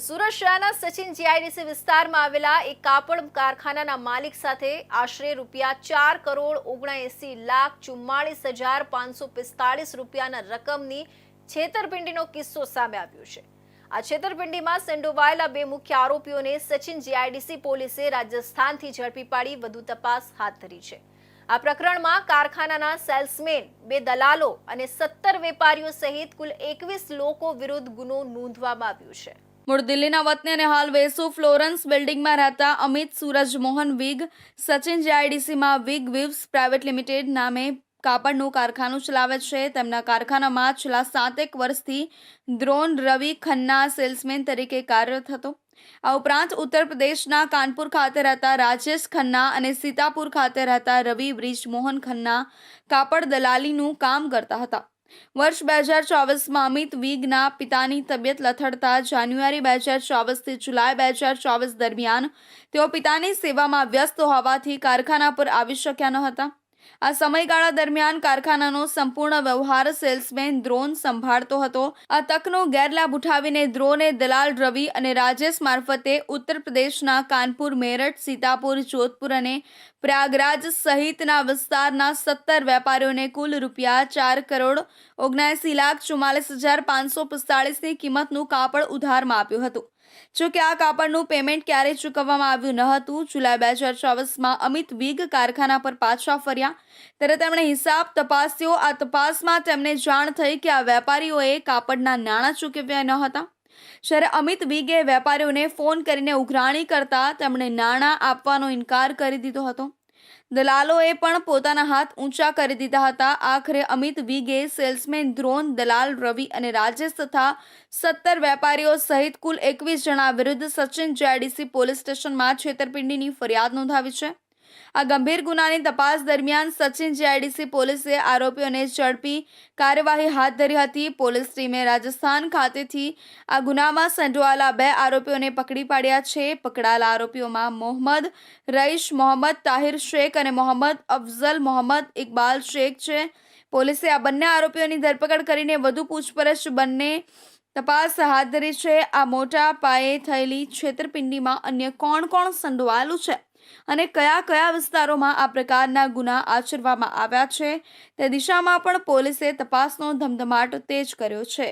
સુરત શહેરના સચિન જીઆઈડીસી વિસ્તારમાં આવેલા એક કાપડ કારખાનાના માલિક સાથે આશરે રૂપિયા ચાર કરોડ ઓગણએસી લાખ ચુમ્માળીસ હજાર પાંચસો પિસ્તાળીસ રૂપિયાના રકમની છેતરપિંડીનો કિસ્સો સામે આવ્યો છે. આ છેતરપિંડીમાં સંડોવાયેલા બે મુખ્ય આરોપીઓને સચિન જીઆઈડીસી પોલીસે રાજસ્થાનથી ઝડપી પાડી વધુ તપાસ હાથ ધરી છે. આ પ્રકરણમાં કારખાનાના સેલ્સમેન, બે દલાલો અને સત્તર વેપારીઓ સહિત કુલ એકવીસ લોકો વિરુદ્ધ ગુનો નોંધવામાં આવ્યો છે. મૂળ દિલ્હીના વતની અને હાલ વેસુ ફ્લોરન્સ બિલ્ડિંગમાં રહેતા અમિત સુરજ મોહન વિગ, સચિન જેઆઈડીસીમાં વિગ વિવ્સ પ્રાઇવેટ લિમિટેડ નામે કાપડનું કારખાનું ચલાવે છે. તેમના કારખાનામાં છેલ્લા સાતેક વર્ષથી દ્રોણ રવિ ખન્ના સેલ્સમેન તરીકે કાર્યરત હતો. આ ઉપરાંત ઉત્તર પ્રદેશના કાનપુર ખાતે રહેતા રાજેશ ખન્ના અને સીતાપુર ખાતે રહેતા રવિ બ્રિજ મોહન ખન્ના કાપડ દલાલીનું કામ કરતા હતા. વર્ષ બે હજાર ચોવીસમાં અમિત વિગના પિતાની તબિયત લથડતા જાન્યુઆરી બે હજાર ચોવીસથી જુલાઈ બે હજાર ચોવીસ દરમિયાન તેઓ પિતાની સેવામાં વ્યસ્ત હોવાથી કારખાના પર આવી શક્યા ન હતા. આ સમયગાળા દરમિયાન કારખાનાનો સંપૂર્ણ વ્યવહાર સેલ્સમેન દ્રોણ સંભાળતો હતો. આ તકનો ગેરલાભ ઉઠાવીને દ્રોણે દલાલ રવિ અને રાજેશ મારફતે ઉત્તર પ્રદેશના કાનપુર, મેરઠ, સીતાપુર, જોધપુર અને પ્રયાગરાજ સહિતના વિસ્તારના સત્તર વેપારીઓને કુલ રૂપિયા ચાર કરોડ ઓગણસી લાખ ચુમ્માલીસ હજાર પાંચસો પિસ્તાળીસની કિંમતનું કાપડ ઉધારમાં આપ્યું હતું. જો કે આ કાપડનું પેમેન્ટ ક્યારેય ચૂકવવામાં આવ્યું ન હતું. જુલાઈ બે હજાર ચોવીસમાં અમિત વિગ કારખાના પર પાછા ફર્યા. ત્યારે તેમણે હિસાબ તપાસ્યો. આ તપાસમાં તેમને જાણ થઈ કે આ વેપારીઓએ કાપડના નાણાં ચૂકવ્યા ન હતા. જ્યારે અમિત વિગે વેપારીઓને ફોન કરીને ઉઘરાણી કરતા તેમણે નાણાં આપવાનો ઇનકાર કરી દીધો હતો. દલાલોએ પણ પોતાના હાથ ઊંચા કરી દીધા હતા. આખરે અમિત વિગે સેલ્સમેન દ્રોણ, દલાલ, રવિ અને રાજેશ તથા સત્તર વેપારીઓ સહિત કુલ એકવીસ જણા વિરુદ્ધ સચિન જેડીસી પોલીસ સ્ટેશનમાં છેતરપિંડીની ફરિયાદ નોંધાવી છે. આ ગંભીર ગુનાની તપાસ દરમિયાન સચિન જીઆઈડીસી પોલીસે આરોપીઓને ઝડપી કાર્યવાહી હાથ ધરી હતી. પોલીસ ટીમે રાજસ્થાન ખાતેથી આ ગુનામાં સંડોવાયેલા બે આરોપીઓને પકડી પાડ્યા છે. પકડાયેલા આરોપીઓમાં મોહમ્મદ રઈશ, મોહમ્મદ તાહિર શેખ અને મોહમ્મદ અફઝલ મોહમ્મદ ઇકબાલ શેખ છે. પોલીસે આ બંને આરોપીઓની ધરપકડ કરીને વધુ પૂછપરછ બંને તપાસ હાથ ધરી છે. આ મોટા પાયે થયેલી છેતરપિંડીમાં અન્ય કોણ કોણ સંડોવાયેલું છે અને કયા કયા વિસ્તારોમાં આ પ્રકારના ગુના આચરવામાં આવ્યા છે તે દિશામાં પણ પોલીસે તપાસનો ધમધમાટ તેજ કર્યો છે.